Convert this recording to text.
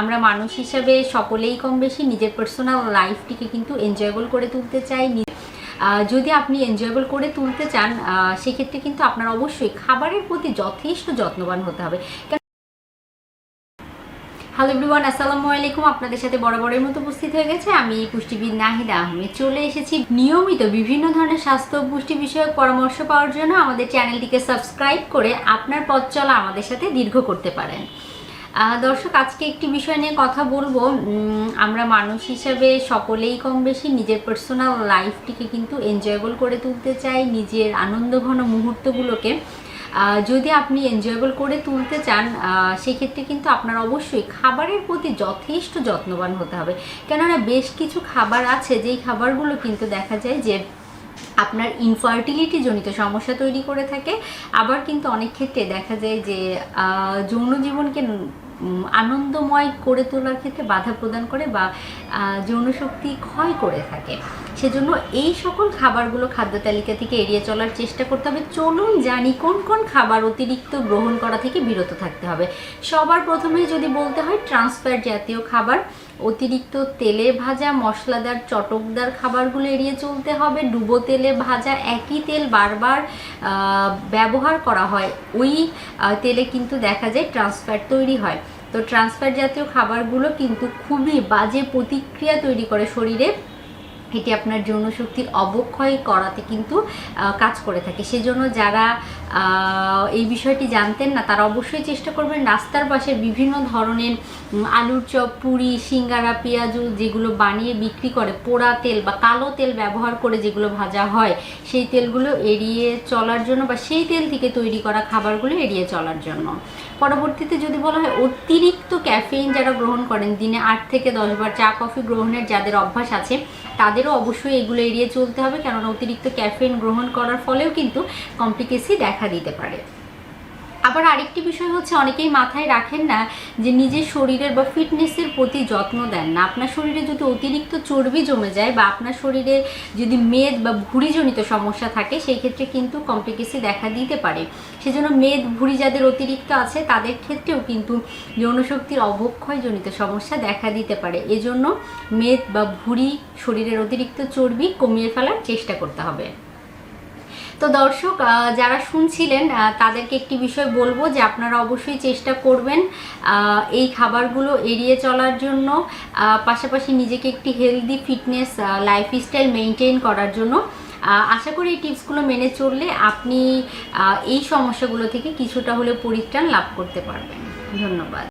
আমরা মানুষ হিসাবে সকলেই কম বেশি নিজের পার্সোনাল লাইফটিকে কিন্তু এনজয়েবল করে তুলতে চাই। যদি আপনি এনজয়েবল করে তুলতে চান সেক্ষেত্রে কিন্তু আপনার অবশ্যই খাবারের প্রতি যথেষ্ট যত্নবান হতে হবে। হ্যালো এভরিওয়ান আসসালামু আলাইকুম। আপনাদের সাথে বরাবরের মতো উপস্থিত হয়ে গেছে আমি পুষ্টিবিদ নাহিদা আহমেদ। চলে এসেছি নিয়মিত বিভিন্ন ধরনের স্বাস্থ্য পুষ্টি বিষয়ক পরামর্শ পাওয়ার জন্য আমাদের চ্যানেলটিকে সাবস্ক্রাইব করে আপনার পথ চলা আমাদের সাথে দীর্ঘ করতে পারেন। দর্শক, আজকে একটি বিষয় নিয়ে কথা বলব। আমরা মানুষ হিসাবে সকলেই কম বেশি নিজের পার্সোনাল লাইফটিকে কিন্তু এনজয়েবল করে তুলতে চাই, নিজের আনন্দঘন মুহূর্তগুলোকে। যদি আপনি এনজয়েবল করে তুলতে চান সেক্ষেত্রে কিন্তু আপনার অবশ্যই খাবারের প্রতি যথেষ্ট যত্নবান হতে হবে। কেননা বেশ কিছু খাবার আছে, যেই খাবারগুলো কিন্তু দেখা যায় যে আপনার ইনফার্টিলিটি জনিত সমস্যা তৈরি করে থাকে। আবার কিন্তু অনেক ক্ষেত্রে দেখা যায় যে যৌন জীবনকে আনন্দময় করে তোলার ক্ষেত্রে বাধা প্রদান করে বা যৌন শক্তি ক্ষয় করে থাকে। সেজন্য এই সকল খাবারগুলো খাদ্য তালিকা থেকে এড়িয়ে চলার চেষ্টা করতে হবে। চলুন জানি কোন কোন খাবার অতিরিক্ত গ্রহণ করা থেকে বিরত থাকতে হবে। সবার প্রথমেই যদি বলতে হয়, ট্রান্সফ্যাট জাতীয় খাবার, অতিরিক্ত তেলে ভাজা, মশলাদার, চটকদার খাবারগুলো এড়িয়ে চলতে হবে। ডুবো তেলে ভাজা, একই তেল বারবার ব্যবহার করা হয়। ওই তেলে কিন্তু দেখা যায় ট্রান্সফ্যাট তৈরি হয়। তো ট্রান্সফার জাতীয় খাবারগুলো কিন্তু খুবই বাজে প্রতিক্রিয়া তৈরি করে শরীরে। এটি আপনার যৌনশক্তির অবক্ষয় করাতে কিন্তু কাজ করে থাকে। সেজন্য যারা এই বিষয়টি জানতেন না, তারা অবশ্যই চেষ্টা করবেন রাস্তার পাশে বিভিন্ন ধরনের আলুর চপ, পুরি, সিঙ্গারা, পেঁয়াজু যেগুলো বানিয়ে বিক্রি করে, পোড়া তেল বা কালো তেল ব্যবহার করে যেগুলো ভাজা হয়, সেই তেলগুলো এড়িয়ে চলার জন্য বা সেই তেল থেকে তৈরি করা খাবারগুলো এড়িয়ে চলার জন্য। পরবর্তীতে যদি বলা হয়, অতিরিক্ত ক্যাফেইন যারা গ্রহণ করেন, দিনে আট থেকে দশ বার চা, কফি গ্রহণের যাদের অভ্যাস আছে, তাদেরও অবশ্যই এগুলো এড়িয়ে চলতে হবে, কেননা অতিরিক্ত ক্যাফেইন গ্রহণ করার ফলেও কিন্তু কমপ্লিকেসি দেখা দিতে পারে। আবার আরেকটি বিষয় হচ্ছে, অনেকেই মাথায় রাখেন না যে নিজের শরীরের বা ফিটনেসের প্রতি যত্ন দেন না। আপনার শরীরে যদি অতিরিক্ত চর্বি জমে যায় বা আপনার শরীরে যদি মেদ বা ভুঁড়িজনিত সমস্যা থাকে, সেই ক্ষেত্রে কিন্তু কমপ্লিকেসি দেখা দিতে পারে। সেজন্য মেদ, ভুঁড়ি যাদের অতিরিক্ত আছে, তাদের ক্ষেত্রেও কিন্তু যৌনশক্তির অবক্ষয়জনিত সমস্যা দেখা দিতে পারে। এজন্য মেদ বা ভুঁড়ি, শরীরের অতিরিক্ত চর্বি কমিয়ে ফেলার চেষ্টা করতে হবে। তো দর্শক যারা শুনছিলেন তাদেরকে একটি বিষয় বলব যে আপনারা অবশ্যই চেষ্টা করবেন এই খাবারগুলো এড়িয়ে চলার জন্য পাশাপাশি নিজেকে একটি হেলদি ফিটনেস লাইফস্টাইল মেনটেন করার জন্য। আশা করি এই টিপসগুলো মেনে চললে আপনি এই সমস্যাগুলো থেকে কিছুটা হলেও পরিত্রাণ লাভ করতে পারবেন। ধন্যবাদ।